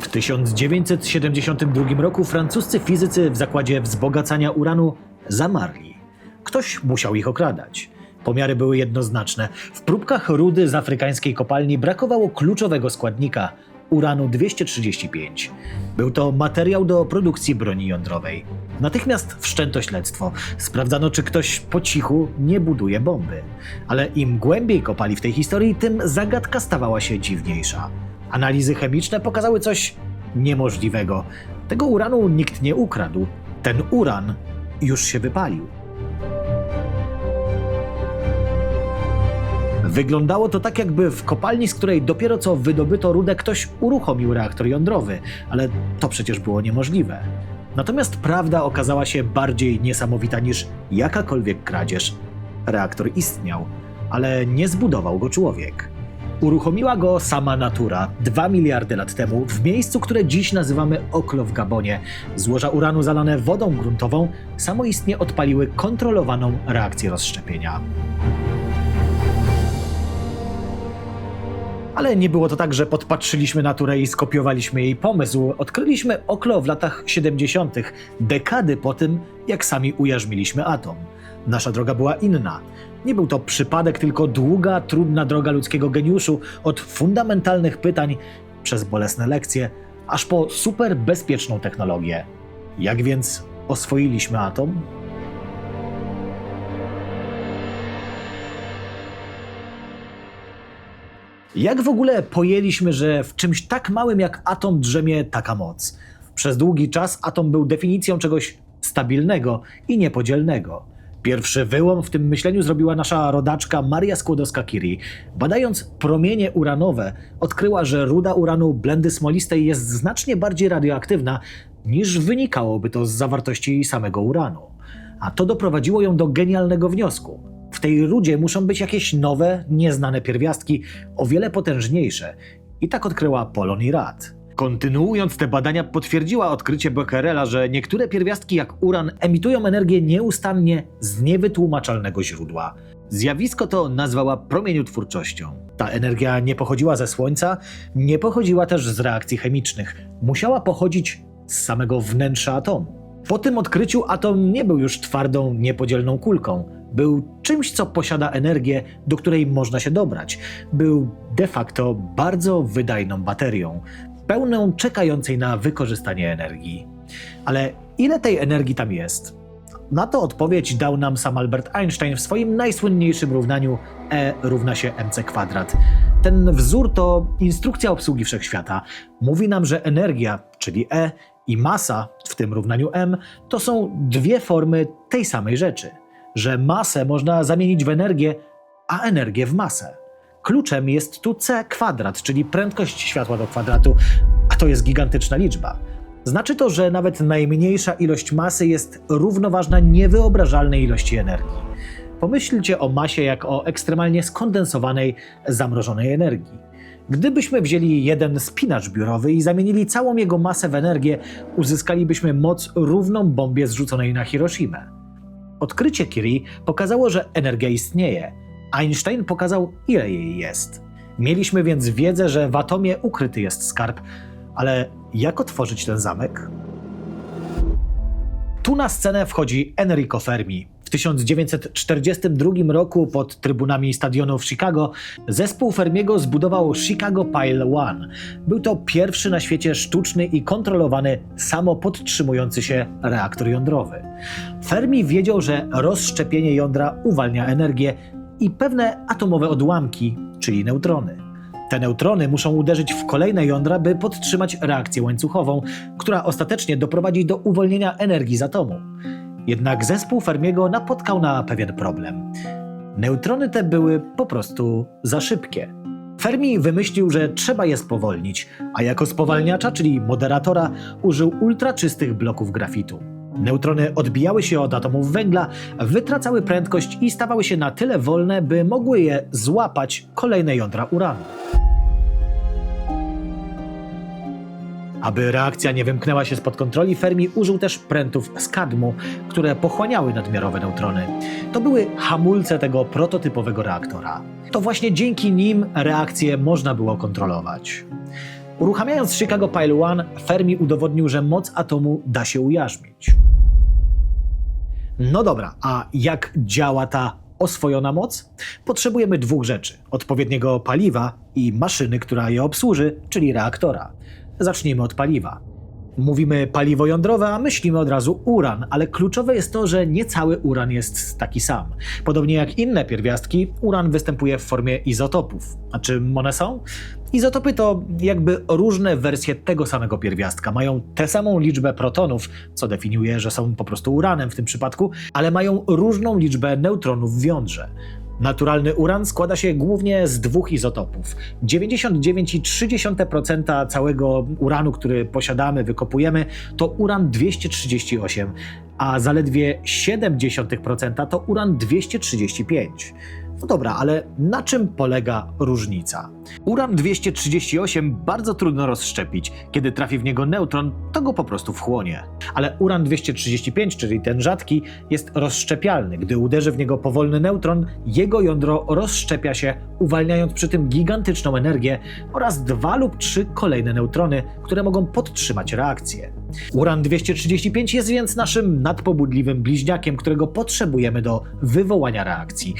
W 1972 roku francuscy fizycy w zakładzie wzbogacania uranu zamarli. Ktoś musiał ich okradać. Pomiary były jednoznaczne. W próbkach rudy z afrykańskiej kopalni brakowało kluczowego składnika uranu 235. Był to materiał do produkcji broni jądrowej. Natychmiast wszczęto śledztwo. Sprawdzano, czy ktoś po cichu nie buduje bomby. Ale im głębiej kopali w tej historii, tym zagadka stawała się dziwniejsza. Analizy chemiczne pokazały coś niemożliwego. Tego uranu nikt nie ukradł. Ten uran już się wypalił. Wyglądało to tak, jakby w kopalni, z której dopiero co wydobyto rudę, ktoś uruchomił reaktor jądrowy, ale to przecież było niemożliwe. Natomiast prawda okazała się bardziej niesamowita niż jakakolwiek kradzież. Reaktor istniał, ale nie zbudował go człowiek. Uruchomiła go sama natura 2 miliardy lat temu w miejscu, które dziś nazywamy Oklo w Gabonie. Złoża uranu zalane wodą gruntową samoistnie odpaliły kontrolowaną reakcję rozszczepienia. Ale nie było to tak, że podpatrzyliśmy naturę i skopiowaliśmy jej pomysł. Odkryliśmy oklo w latach 70., dekady po tym, jak sami ujarzmiliśmy atom. Nasza droga była inna. Nie był to przypadek, tylko długa, trudna droga ludzkiego geniuszu od fundamentalnych pytań przez bolesne lekcje, aż po super bezpieczną technologię. Jak więc oswoiliśmy atom? Jak w ogóle pojęliśmy, że w czymś tak małym jak atom drzemie taka moc? Przez długi czas atom był definicją czegoś stabilnego i niepodzielnego. Pierwszy wyłom w tym myśleniu zrobiła nasza rodaczka Maria Skłodowska-Curie. Badając promienie uranowe, odkryła, że ruda uranu blendy smolistej jest znacznie bardziej radioaktywna niż wynikałoby to z zawartości samego uranu. A to doprowadziło ją do genialnego wniosku. W tej rudzie muszą być jakieś nowe, nieznane pierwiastki, o wiele potężniejsze. I tak odkryła polon i rad. Kontynuując te badania, potwierdziła odkrycie Becquerela, że niektóre pierwiastki jak uran emitują energię nieustannie z niewytłumaczalnego źródła. Zjawisko to nazwała promieniotwórczością. Ta energia nie pochodziła ze Słońca, nie pochodziła też z reakcji chemicznych. Musiała pochodzić z samego wnętrza atomu. Po tym odkryciu atom nie był już twardą, niepodzielną kulką. Był czymś, co posiada energię, do której można się dobrać. Był de facto bardzo wydajną baterią, pełną czekającej na wykorzystanie energii. Ale ile tej energii tam jest? Na to odpowiedź dał nam sam Albert Einstein w swoim najsłynniejszym równaniu E równa się mc kwadrat. Ten wzór to instrukcja obsługi wszechświata. Mówi nam, że energia, czyli E, i masa, tym równaniu m, to są dwie formy tej samej rzeczy. Że masę można zamienić w energię, a energię w masę. Kluczem jest tu c kwadrat, czyli prędkość światła do kwadratu, a to jest gigantyczna liczba. Znaczy to, że nawet najmniejsza ilość masy jest równoważna niewyobrażalnej ilości energii. Pomyślcie o masie jak o ekstremalnie skondensowanej, zamrożonej energii. Gdybyśmy wzięli jeden spinacz biurowy i zamienili całą jego masę w energię, uzyskalibyśmy moc równą bombie zrzuconej na Hiroshimę. Odkrycie Curie pokazało, że energia istnieje. Einstein pokazał, ile jej jest. Mieliśmy więc wiedzę, że w atomie ukryty jest skarb, ale jak otworzyć ten zamek? Tu na scenę wchodzi Enrico Fermi. W 1942 roku pod trybunami stadionu w Chicago zespół Fermiego zbudował Chicago Pile One. Był to pierwszy na świecie sztuczny i kontrolowany, samopodtrzymujący się reaktor jądrowy. Fermi wiedział, że rozszczepienie jądra uwalnia energię i pewne atomowe odłamki, czyli neutrony. Te neutrony muszą uderzyć w kolejne jądra, by podtrzymać reakcję łańcuchową, która ostatecznie doprowadzi do uwolnienia energii z atomu. Jednak zespół Fermiego napotkał na pewien problem. Neutrony te były po prostu za szybkie. Fermi wymyślił, że trzeba je spowolnić, a jako spowalniacza, czyli moderatora, użył ultraczystych bloków grafitu. Neutrony odbijały się od atomów węgla, wytracały prędkość i stawały się na tyle wolne, by mogły je złapać kolejne jądra uranu. Aby reakcja nie wymknęła się spod kontroli, Fermi użył też prętów z kadmu, które pochłaniały nadmiarowe neutrony. To były hamulce tego prototypowego reaktora. To właśnie dzięki nim reakcję można było kontrolować. Uruchamiając Chicago Pile One, Fermi udowodnił, że moc atomu da się ujarzmić. No dobra, a jak działa ta oswojona moc? Potrzebujemy dwóch rzeczy: odpowiedniego paliwa i maszyny, która je obsłuży, czyli reaktora. Zacznijmy od paliwa. Mówimy paliwo jądrowe, a myślimy od razu uran, ale kluczowe jest to, że nie cały uran jest taki sam. Podobnie jak inne pierwiastki, uran występuje w formie izotopów. A czym one są? Izotopy to jakby różne wersje tego samego pierwiastka. Mają tę samą liczbę protonów, co definiuje, że są po prostu uranem w tym przypadku, ale mają różną liczbę neutronów w jądrze. Naturalny uran składa się głównie z dwóch izotopów. 99,3% całego uranu, który posiadamy, wykopujemy, to uran 238, a zaledwie 0,7% to uran 235. No dobra, ale na czym polega różnica? Uran 238 bardzo trudno rozszczepić. Kiedy trafi w niego neutron, to go po prostu wchłonie. Ale uran 235, czyli ten rzadki, jest rozszczepialny. Gdy uderzy w niego powolny neutron, jego jądro rozszczepia się, uwalniając przy tym gigantyczną energię oraz dwa lub trzy kolejne neutrony, które mogą podtrzymać reakcję. Uran 235 jest więc naszym nadpobudliwym bliźniakiem, którego potrzebujemy do wywołania reakcji.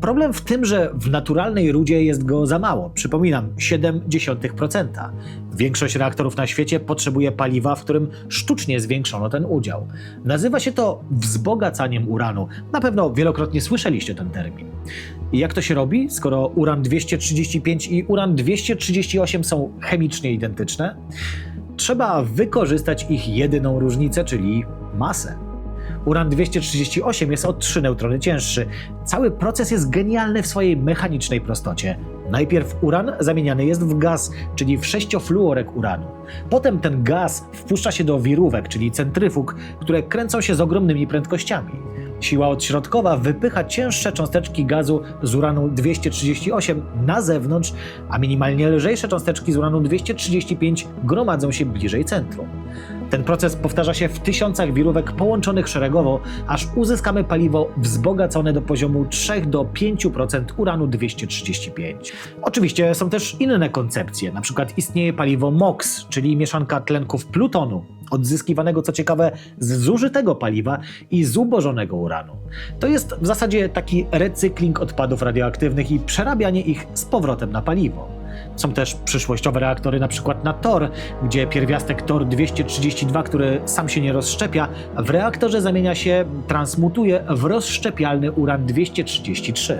Problem w tym, że w naturalnej rudzie jest go za mało. Przypominam, 0,7%. Większość reaktorów na świecie potrzebuje paliwa, w którym sztucznie zwiększono ten udział. Nazywa się to wzbogacaniem uranu. Na pewno wielokrotnie słyszeliście ten termin. I jak to się robi, skoro uran 235 i uran 238 są chemicznie identyczne? Trzeba wykorzystać ich jedyną różnicę, czyli masę. Uran 238 jest o 3 neutrony cięższy. Cały proces jest genialny w swojej mechanicznej prostocie. Najpierw uran zamieniany jest w gaz, czyli w sześciofluorek uranu. Potem ten gaz wpuszcza się do wirówek, czyli centryfug, które kręcą się z ogromnymi prędkościami. Siła odśrodkowa wypycha cięższe cząsteczki gazu z uranu 238 na zewnątrz, a minimalnie lżejsze cząsteczki z uranu 235 gromadzą się bliżej centrum. Ten proces powtarza się w tysiącach wirówek połączonych szeregowo, aż uzyskamy paliwo wzbogacone do poziomu 3 do 5% uranu 235. Oczywiście są też inne koncepcje, na przykład istnieje paliwo MOX, czyli mieszanka tlenków plutonu, odzyskiwanego co ciekawe z zużytego paliwa i zubożonego uranu. To jest w zasadzie taki recykling odpadów radioaktywnych i przerabianie ich z powrotem na paliwo. Są też przyszłościowe reaktory, na przykład na TOR, gdzie pierwiastek TOR 232, który sam się nie rozszczepia, w reaktorze zamienia się, transmutuje w rozszczepialny uran 233.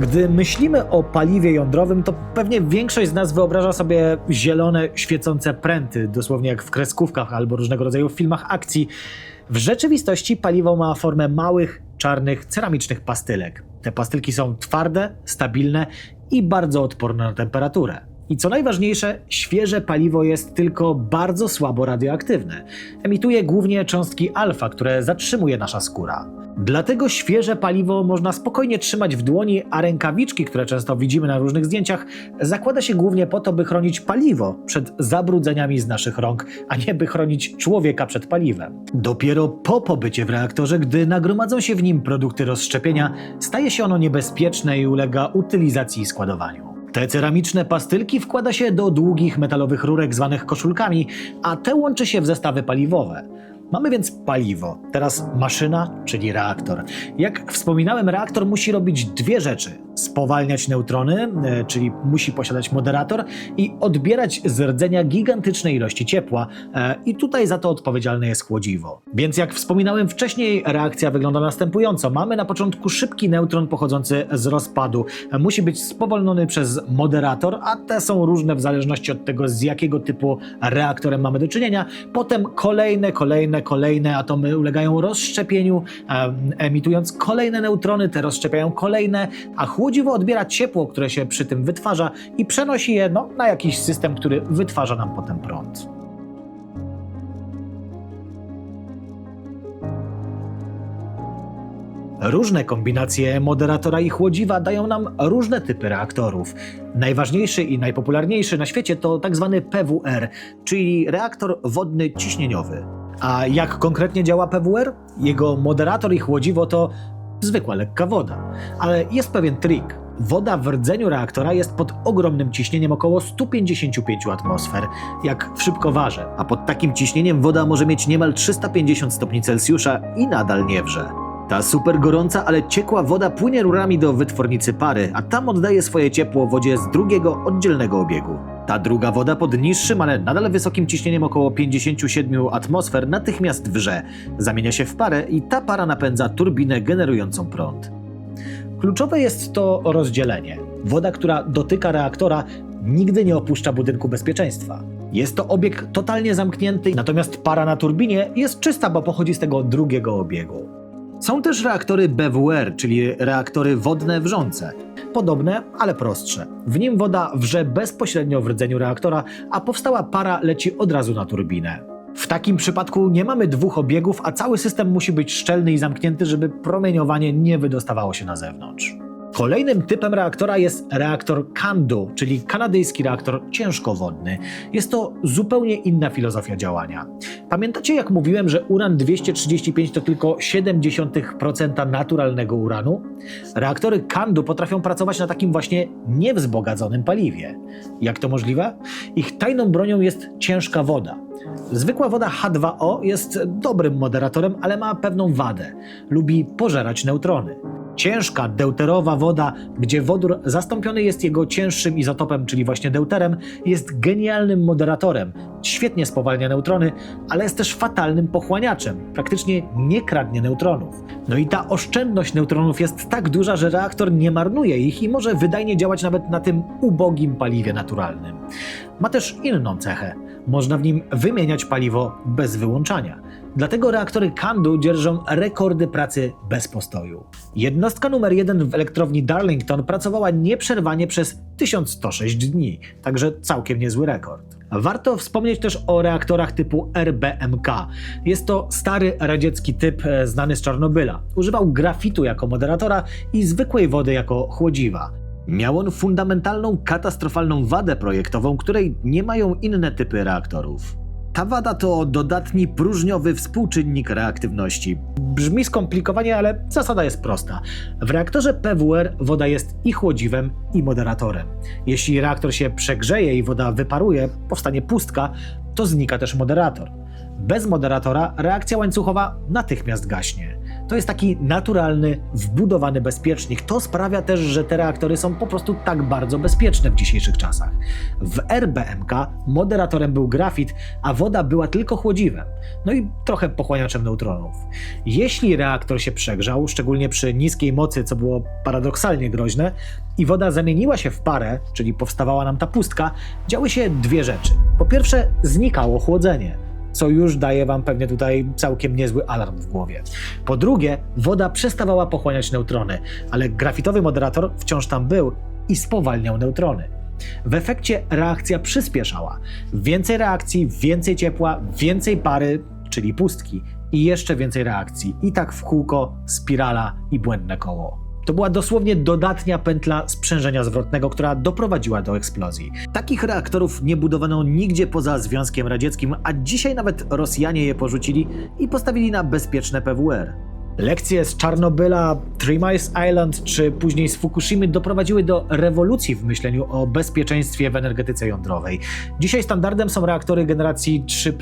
Gdy myślimy o paliwie jądrowym, to pewnie większość z nas wyobraża sobie zielone, świecące pręty, dosłownie jak w kreskówkach albo różnego rodzaju filmach akcji. W rzeczywistości paliwo ma formę małych, czarnych, ceramicznych pastylek. Te pastylki są twarde, stabilne i bardzo odporne na temperaturę. I co najważniejsze, świeże paliwo jest tylko bardzo słabo radioaktywne. Emituje głównie cząstki alfa, które zatrzymuje nasza skóra. Dlatego świeże paliwo można spokojnie trzymać w dłoni, a rękawiczki, które często widzimy na różnych zdjęciach, zakłada się głównie po to, by chronić paliwo przed zabrudzeniami z naszych rąk, a nie by chronić człowieka przed paliwem. Dopiero po pobycie w reaktorze, gdy nagromadzą się w nim produkty rozszczepienia, staje się ono niebezpieczne i ulega utylizacji i składowaniu. Te ceramiczne pastylki wkłada się do długich metalowych rurek zwanych koszulkami, a te łączy się w zestawy paliwowe. Mamy więc paliwo, teraz maszyna, czyli reaktor. Jak wspominałem, reaktor musi robić dwie rzeczy: spowalniać neutrony, e, czyli musi posiadać moderator, i odbierać z rdzenia gigantyczne ilości ciepła. E, I tutaj za to odpowiedzialne jest chłodziwo. Więc jak wspominałem wcześniej, reakcja wygląda następująco. Mamy na początku szybki neutron pochodzący z rozpadu. E, Musi być spowolniony przez moderator, a te są różne w zależności od tego, z jakiego typu reaktorem mamy do czynienia. Potem kolejne, kolejne, kolejne atomy ulegają rozszczepieniu, em, emitując kolejne neutrony, te rozszczepiają kolejne, a chłodziwo odbiera ciepło, które się przy tym wytwarza i przenosi je no, na jakiś system, który wytwarza nam potem prąd. Różne kombinacje moderatora i chłodziwa dają nam różne typy reaktorów. Najważniejszy i najpopularniejszy na świecie to tzw. PWR, czyli reaktor wodny ciśnieniowy. A jak konkretnie działa PWR? Jego moderator i chłodziwo to zwykła lekka woda. Ale jest pewien trik. Woda w rdzeniu reaktora jest pod ogromnym ciśnieniem około 155 atmosfer, jak w szybkowarze, a pod takim ciśnieniem woda może mieć niemal 350 stopni Celsjusza i nadal nie wrze. Ta super gorąca, ale ciekła woda płynie rurami do wytwornicy pary, a tam oddaje swoje ciepło wodzie z drugiego, oddzielnego obiegu. Ta druga woda pod niższym, ale nadal wysokim ciśnieniem około 57 atmosfer natychmiast wrze, zamienia się w parę i ta para napędza turbinę generującą prąd. Kluczowe jest to rozdzielenie. Woda, która dotyka reaktora, nigdy nie opuszcza budynku bezpieczeństwa. Jest to obieg totalnie zamknięty, natomiast para na turbinie jest czysta, bo pochodzi z tego drugiego obiegu. Są też reaktory BWR, czyli reaktory wodne wrzące. Podobne, ale prostsze. W nim woda wrze bezpośrednio w rdzeniu reaktora, a powstała para leci od razu na turbinę. W takim przypadku nie mamy dwóch obiegów, a cały system musi być szczelny i zamknięty, żeby promieniowanie nie wydostawało się na zewnątrz. Kolejnym typem reaktora jest reaktor CANDU, czyli kanadyjski reaktor ciężkowodny. Jest to zupełnie inna filozofia działania. Pamiętacie, jak mówiłem, że uran 235 to tylko 0,7% naturalnego uranu? Reaktory CANDU potrafią pracować na takim właśnie niewzbogaconym paliwie. Jak to możliwe? Ich tajną bronią jest ciężka woda. Zwykła woda H2O jest dobrym moderatorem, ale ma pewną wadę. Lubi pożerać neutrony. Ciężka, deuterowa woda, gdzie wodór zastąpiony jest jego cięższym izotopem, czyli właśnie deuterem, jest genialnym moderatorem. Świetnie spowalnia neutrony, ale jest też fatalnym pochłaniaczem. Praktycznie nie kradnie neutronów. No i ta oszczędność neutronów jest tak duża, że reaktor nie marnuje ich i może wydajnie działać nawet na tym ubogim paliwie naturalnym. Ma też inną cechę. Można w nim wymieniać paliwo bez wyłączania. Dlatego reaktory Candu dzierżą rekordy pracy bez postoju. Jednostka numer jeden w elektrowni Darlington pracowała nieprzerwanie przez 1106 dni, także całkiem niezły rekord. Warto wspomnieć też o reaktorach typu RBMK. Jest to stary radziecki typ e, znany z Czarnobyla. Używał grafitu jako moderatora i zwykłej wody jako chłodziwa. Miał on fundamentalną, katastrofalną wadę projektową, której nie mają inne typy reaktorów. Ta wada to dodatni próżniowy współczynnik reaktywności. Brzmi skomplikowanie, ale zasada jest prosta. W reaktorze PWR woda jest i chłodziwem, i moderatorem. Jeśli reaktor się przegrzeje i woda wyparuje, powstanie pustka, to znika też moderator. Bez moderatora reakcja łańcuchowa natychmiast gaśnie. To jest taki naturalny, wbudowany bezpiecznik. To sprawia też, że te reaktory są po prostu tak bardzo bezpieczne w dzisiejszych czasach. W RBMK moderatorem był grafit, a woda była tylko chłodziwem, no i trochę pochłaniaczem neutronów. Jeśli reaktor się przegrzał, szczególnie przy niskiej mocy, co było paradoksalnie groźne, i woda zamieniła się w parę, czyli powstawała nam ta pustka, działy się dwie rzeczy. Po pierwsze, znikało chłodzenie co już daje Wam pewnie tutaj całkiem niezły alarm w głowie. Po drugie, woda przestawała pochłaniać neutrony, ale grafitowy moderator wciąż tam był i spowalniał neutrony. W efekcie reakcja przyspieszała. Więcej reakcji, więcej ciepła, więcej pary, czyli pustki, i jeszcze więcej reakcji. I tak w kółko, spirala i błędne koło. To była dosłownie dodatnia pętla sprzężenia zwrotnego, która doprowadziła do eksplozji. Takich reaktorów nie budowano nigdzie poza Związkiem Radzieckim, a dzisiaj nawet Rosjanie je porzucili i postawili na bezpieczne PWR. Lekcje z Czarnobyla, Three Island czy później z Fukushimy doprowadziły do rewolucji w myśleniu o bezpieczeństwie w energetyce jądrowej. Dzisiaj standardem są reaktory generacji 3,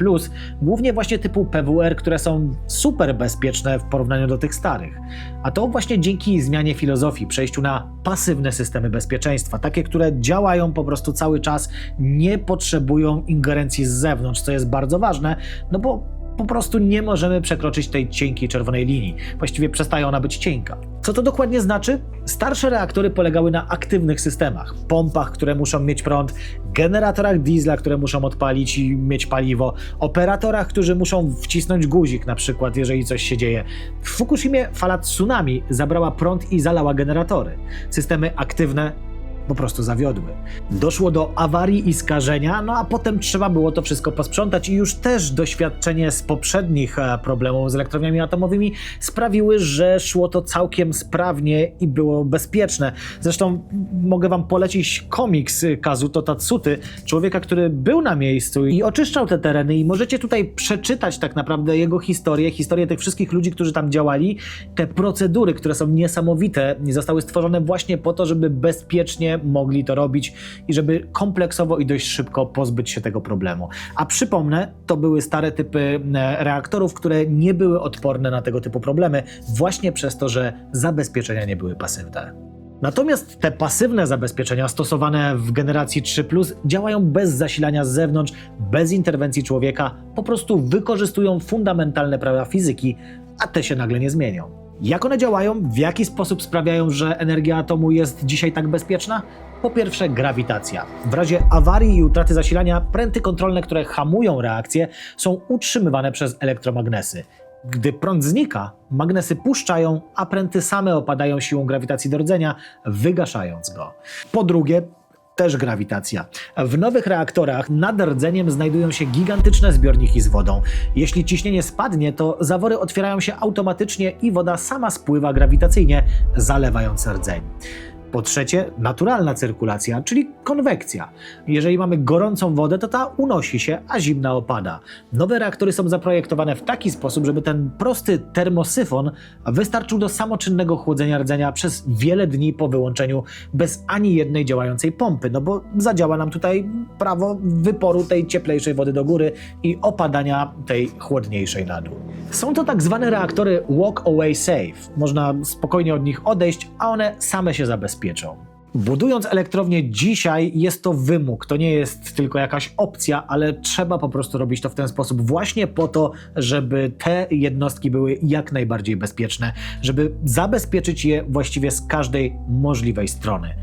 głównie właśnie typu PWR, które są super bezpieczne w porównaniu do tych starych. A to właśnie dzięki zmianie filozofii, przejściu na pasywne systemy bezpieczeństwa, takie, które działają po prostu cały czas, nie potrzebują ingerencji z zewnątrz, co jest bardzo ważne, no bo po prostu nie możemy przekroczyć tej cienkiej czerwonej linii. Właściwie przestaje ona być cienka. Co to dokładnie znaczy? Starsze reaktory polegały na aktywnych systemach, pompach, które muszą mieć prąd, generatorach diesla, które muszą odpalić i mieć paliwo, operatorach, którzy muszą wcisnąć guzik, na przykład, jeżeli coś się dzieje. W Fukushimie fala tsunami zabrała prąd i zalała generatory. Systemy aktywne po prostu zawiodły. Doszło do awarii i skażenia, no a potem trzeba było to wszystko posprzątać i już też doświadczenie z poprzednich e, problemów z elektrowniami atomowymi sprawiły, że szło to całkiem sprawnie i było bezpieczne. Zresztą mogę wam polecić komiks Kazuto Tatsuty, człowieka, który był na miejscu i oczyszczał te tereny i możecie tutaj przeczytać tak naprawdę jego historię, historię tych wszystkich ludzi, którzy tam działali, te procedury, które są niesamowite, zostały stworzone właśnie po to, żeby bezpiecznie mogli to robić i żeby kompleksowo i dość szybko pozbyć się tego problemu. A przypomnę, to były stare typy e, reaktorów, które nie były odporne na tego typu problemy, właśnie przez to, że zabezpieczenia nie były pasywne. Natomiast te pasywne zabezpieczenia stosowane w generacji 3 działają bez zasilania z zewnątrz, bez interwencji człowieka, po prostu wykorzystują fundamentalne prawa fizyki, a te się nagle nie zmienią. Jak one działają? W jaki sposób sprawiają, że energia atomu jest dzisiaj tak bezpieczna? Po pierwsze, grawitacja. W razie awarii i utraty zasilania, pręty kontrolne, które hamują reakcję, są utrzymywane przez elektromagnesy. Gdy prąd znika, magnesy puszczają, a pręty same opadają siłą grawitacji do rdzenia, wygaszając go. Po drugie, też grawitacja. W nowych reaktorach nad rdzeniem znajdują się gigantyczne zbiorniki z wodą. Jeśli ciśnienie spadnie, to zawory otwierają się automatycznie i woda sama spływa grawitacyjnie, zalewając rdzeń. Po trzecie, naturalna cyrkulacja, czyli konwekcja. Jeżeli mamy gorącą wodę, to ta unosi się, a zimna opada. Nowe reaktory są zaprojektowane w taki sposób, żeby ten prosty termosyfon wystarczył do samoczynnego chłodzenia rdzenia przez wiele dni po wyłączeniu bez ani jednej działającej pompy, no bo zadziała nam tutaj prawo wyporu tej cieplejszej wody do góry i opadania tej chłodniejszej na dół. Są to tak zwane reaktory walk away safe. Można spokojnie od nich odejść, a one same się zabezpieczą. Budując elektrownię dzisiaj jest to wymóg, to nie jest tylko jakaś opcja, ale trzeba po prostu robić to w ten sposób właśnie po to, żeby te jednostki były jak najbardziej bezpieczne, żeby zabezpieczyć je właściwie z każdej możliwej strony.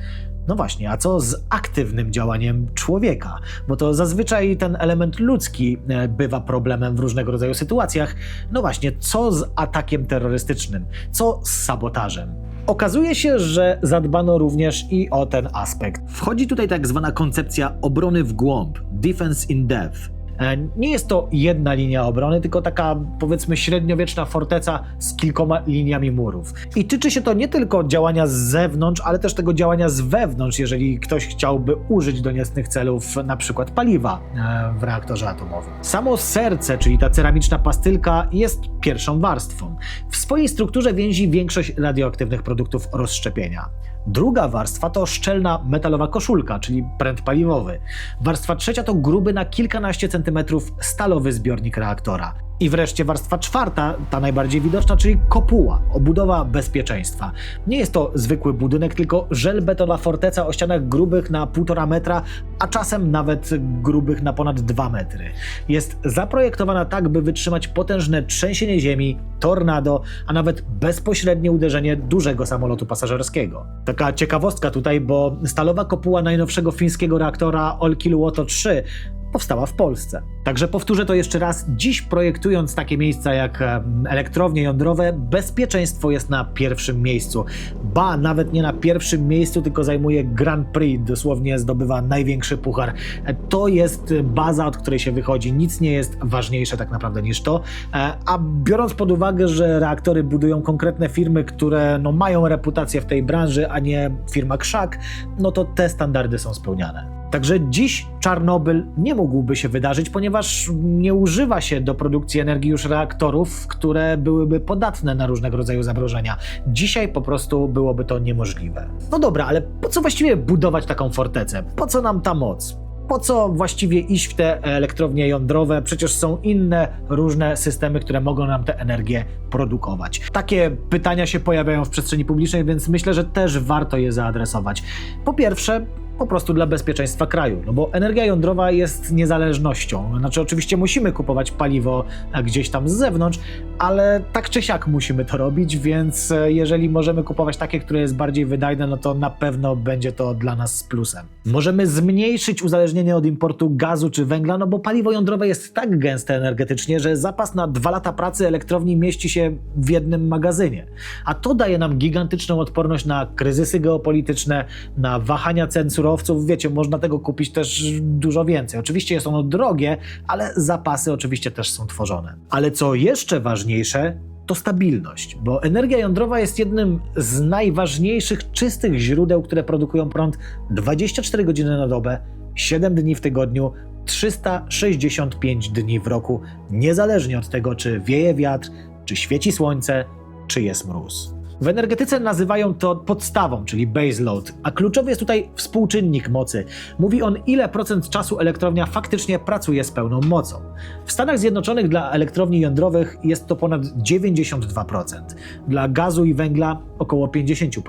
No właśnie, a co z aktywnym działaniem człowieka? Bo to zazwyczaj ten element ludzki e, bywa problemem w różnego rodzaju sytuacjach. No właśnie, co z atakiem terrorystycznym? Co z sabotażem? Okazuje się, że zadbano również i o ten aspekt. Wchodzi tutaj tak zwana koncepcja obrony w głąb, defense in depth. E, Nie jest to jedna linia obrony, tylko taka powiedzmy średniowieczna forteca z kilkoma liniami murów. I tyczy się to nie tylko działania z zewnątrz, ale też tego działania z wewnątrz, jeżeli ktoś chciałby użyć do niecnych celów, na przykład paliwa e, w reaktorze atomowym. Samo serce, czyli ta ceramiczna pastylka, jest pierwszą warstwą. W swojej strukturze więzi większość radioaktywnych produktów rozszczepienia. Druga warstwa to szczelna metalowa koszulka, czyli pręt paliwowy. Warstwa trzecia to gruby na kilkanaście centymetrów stalowy zbiornik reaktora. I wreszcie warstwa czwarta, ta najbardziej widoczna, czyli kopuła, obudowa bezpieczeństwa. Nie jest to zwykły budynek, tylko żelbetowa forteca o ścianach grubych na 1,5 metra, a czasem nawet grubych na ponad 2 metry. Jest zaprojektowana tak, by wytrzymać potężne trzęsienie ziemi, tornado, a nawet bezpośrednie uderzenie dużego samolotu pasażerskiego. Taka ciekawostka tutaj, bo stalowa kopuła najnowszego fińskiego reaktora Olkiluoto 3 powstała w Polsce. Także powtórzę to jeszcze raz. Dziś projektując takie miejsca jak elektrownie jądrowe, bezpieczeństwo jest na pierwszym miejscu. Ba, nawet nie na pierwszym miejscu, tylko zajmuje Grand Prix, dosłownie zdobywa największy puchar. E, To jest baza, od której się wychodzi. Nic nie jest ważniejsze tak naprawdę niż to. E, A biorąc pod uwagę, że reaktory budują konkretne firmy, które no, mają reputację w tej branży, a nie firma Krzak, no to te standardy są spełniane. Także dziś Czarnobyl nie mógłby się wydarzyć, ponieważ nie używa się do produkcji energii już reaktorów, które byłyby podatne na różnego rodzaju zagrożenia. Dzisiaj po prostu byłoby to niemożliwe. No dobra, ale po co właściwie budować taką fortecę? Po co nam ta moc? Po co właściwie iść w te elektrownie jądrowe? Przecież są inne różne systemy, które mogą nam tę energię produkować. Takie pytania się pojawiają w przestrzeni publicznej, więc myślę, że też warto je zaadresować. Po pierwsze, po prostu dla bezpieczeństwa kraju. No bo energia jądrowa jest niezależnością. Znaczy, oczywiście musimy kupować paliwo e, gdzieś tam z zewnątrz, ale tak czy siak musimy to robić, więc e, jeżeli możemy kupować takie, które jest bardziej wydajne, no to na pewno będzie to dla nas z plusem. Możemy zmniejszyć uzależnienie od importu gazu czy węgla, no bo paliwo jądrowe jest tak gęste energetycznie, że zapas na dwa lata pracy elektrowni mieści się w jednym magazynie. A to daje nam gigantyczną odporność na kryzysy geopolityczne, na wahania cen surowców. Wiecie, można tego kupić też dużo więcej. Oczywiście jest ono drogie, ale zapasy oczywiście też są tworzone. Ale co jeszcze ważniejsze, to stabilność, bo energia jądrowa jest jednym z najważniejszych czystych źródeł, które produkują prąd 24 godziny na dobę, 7 dni w tygodniu, 365 dni w roku, niezależnie od tego, czy wieje wiatr, czy świeci słońce, czy jest mróz. W energetyce nazywają to podstawą, czyli base load, a kluczowy jest tutaj współczynnik mocy. Mówi on, ile procent czasu elektrownia faktycznie pracuje z pełną mocą. W Stanach Zjednoczonych dla elektrowni jądrowych jest to ponad 92%, dla gazu i węgla około 50%,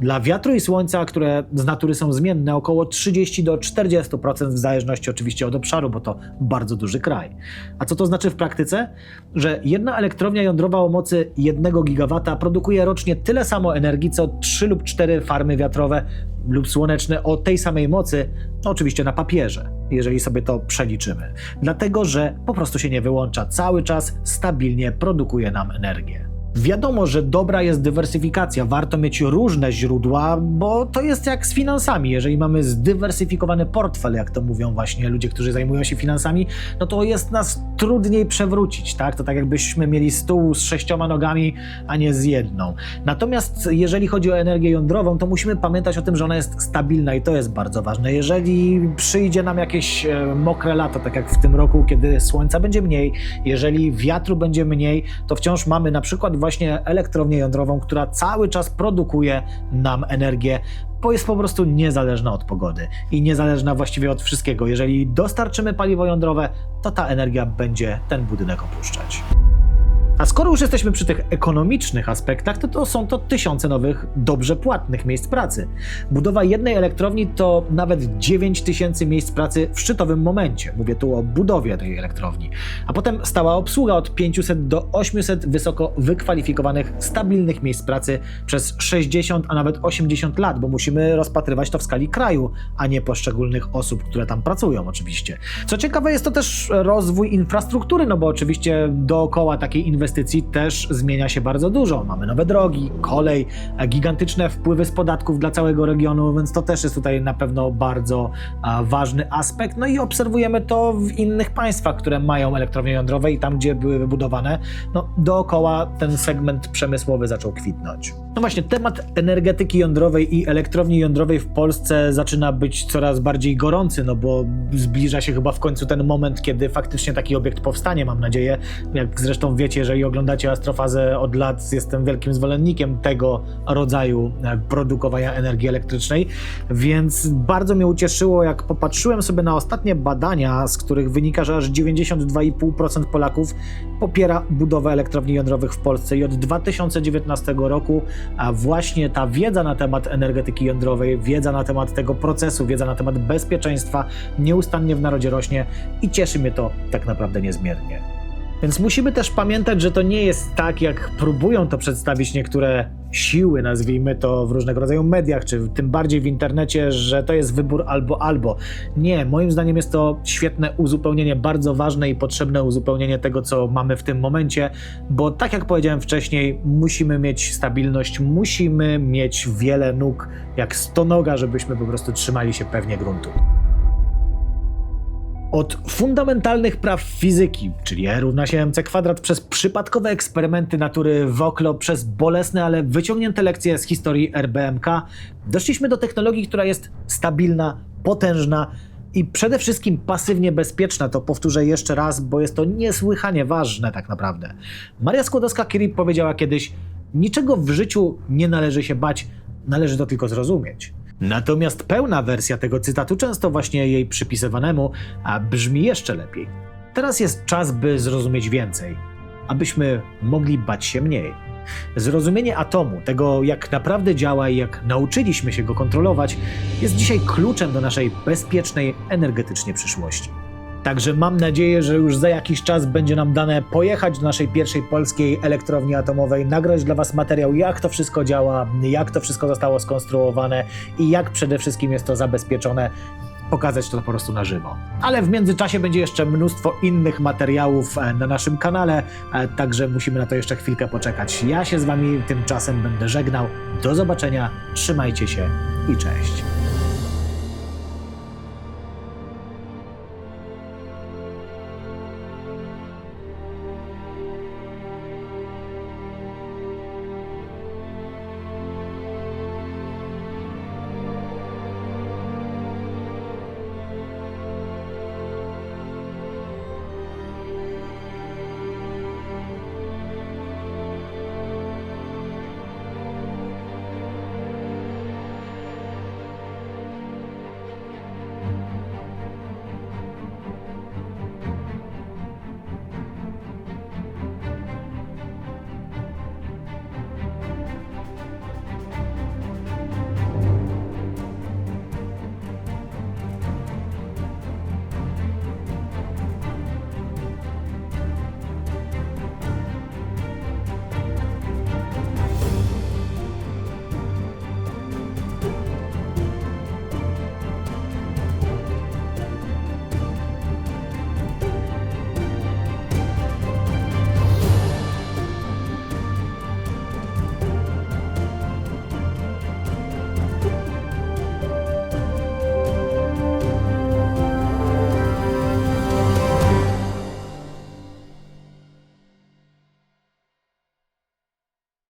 dla wiatru i słońca, które z natury są zmienne, około 30 do 40%, w zależności oczywiście od obszaru, bo to bardzo duży kraj. A co to znaczy w praktyce? Że jedna elektrownia jądrowa o mocy 1 gigawata produkuje rocznie tyle samo energii, co 3 lub 4 farmy wiatrowe lub słoneczne o tej samej mocy, no oczywiście na papierze, jeżeli sobie to przeliczymy. Dlatego, że po prostu się nie wyłącza, cały czas stabilnie produkuje nam energię. Wiadomo, że dobra jest dywersyfikacja, warto mieć różne źródła, bo to jest jak z finansami. Jeżeli mamy zdywersyfikowany portfel, jak to mówią właśnie ludzie, którzy zajmują się finansami, no to jest nas trudniej przewrócić, tak? To tak jakbyśmy mieli stół z sześcioma nogami, a nie z jedną. Natomiast jeżeli chodzi o energię jądrową, to musimy pamiętać o tym, że ona jest stabilna i to jest bardzo ważne. Jeżeli przyjdzie nam jakieś e, mokre lato, tak jak w tym roku, kiedy słońca będzie mniej, jeżeli wiatru będzie mniej, to wciąż mamy na przykład właśnie elektrownię jądrową, która cały czas produkuje nam energię, bo jest po prostu niezależna od pogody i niezależna właściwie od wszystkiego. Jeżeli dostarczymy paliwo jądrowe, to ta energia będzie ten budynek opuszczać. A skoro już jesteśmy przy tych ekonomicznych aspektach, to, to są to tysiące nowych, dobrze płatnych miejsc pracy. Budowa jednej elektrowni to nawet 9 tysięcy miejsc pracy w szczytowym momencie. Mówię tu o budowie tej elektrowni. A potem stała obsługa od 500 do 800 wysoko wykwalifikowanych, stabilnych miejsc pracy przez 60, a nawet 80 lat, bo musimy rozpatrywać to w skali kraju, a nie poszczególnych osób, które tam pracują oczywiście. Co ciekawe jest to też rozwój infrastruktury, no bo oczywiście dookoła takiej inwestycji też zmienia się bardzo dużo. Mamy nowe drogi, kolej, gigantyczne wpływy z podatków dla całego regionu, więc to też jest tutaj na pewno bardzo ważny aspekt. No i obserwujemy to w innych państwach, które mają elektrownie jądrowe i tam, gdzie były wybudowane, no dookoła ten segment przemysłowy zaczął kwitnąć. No właśnie, temat energetyki jądrowej i elektrowni jądrowej w Polsce zaczyna być coraz bardziej gorący, no bo zbliża się chyba w końcu ten moment, kiedy faktycznie taki obiekt powstanie, mam nadzieję. Jak zresztą wiecie, jeżeli oglądacie Astrofazę od lat, jestem wielkim zwolennikiem tego rodzaju e, produkowania energii elektrycznej, więc bardzo mnie ucieszyło, jak popatrzyłem sobie na ostatnie badania, z których wynika, że aż 92,5% Polaków popiera budowę elektrowni jądrowych w Polsce i od 2019 roku a właśnie ta wiedza na temat energetyki jądrowej, wiedza na temat tego procesu, wiedza na temat bezpieczeństwa nieustannie w narodzie rośnie i cieszy mnie to tak naprawdę niezmiernie. Więc musimy też pamiętać, że to nie jest tak, jak próbują to przedstawić niektóre siły, nazwijmy to w różnego rodzaju mediach, czy tym bardziej w internecie, że to jest wybór albo albo. Nie, moim zdaniem jest to świetne uzupełnienie, bardzo ważne i potrzebne uzupełnienie tego, co mamy w tym momencie, bo tak jak powiedziałem wcześniej, musimy mieć stabilność, musimy mieć wiele nóg, jak stonoga, żebyśmy po prostu trzymali się pewnie gruntu. Od fundamentalnych praw fizyki, czyli E równa się mc kwadrat, przez przypadkowe eksperymenty natury w oklo, przez bolesne, ale wyciągnięte lekcje z historii RBMK, doszliśmy do technologii, która jest stabilna, potężna i przede wszystkim pasywnie bezpieczna. To powtórzę jeszcze raz, bo jest to niesłychanie ważne tak naprawdę. Maria Skłodowska-Curie powiedziała kiedyś: Niczego w życiu nie należy się bać, należy to tylko zrozumieć. Natomiast pełna wersja tego cytatu, często właśnie jej przypisywanemu, a brzmi jeszcze lepiej. Teraz jest czas, by zrozumieć więcej. abyśmy mogli bać się mniej. Zrozumienie atomu, tego jak naprawdę działa i jak nauczyliśmy się go kontrolować, jest dzisiaj kluczem do naszej bezpiecznej energetycznie przyszłości. Także mam nadzieję, że już za jakiś czas będzie nam dane pojechać do naszej pierwszej polskiej elektrowni atomowej, nagrać dla Was materiał, jak to wszystko działa, jak to wszystko zostało skonstruowane i jak przede wszystkim jest to zabezpieczone. Pokazać to po prostu na żywo. Ale w międzyczasie będzie jeszcze mnóstwo innych materiałów e, na naszym kanale, e, także musimy na to jeszcze chwilkę poczekać. Ja się z Wami tymczasem będę żegnał. Do zobaczenia, trzymajcie się i cześć.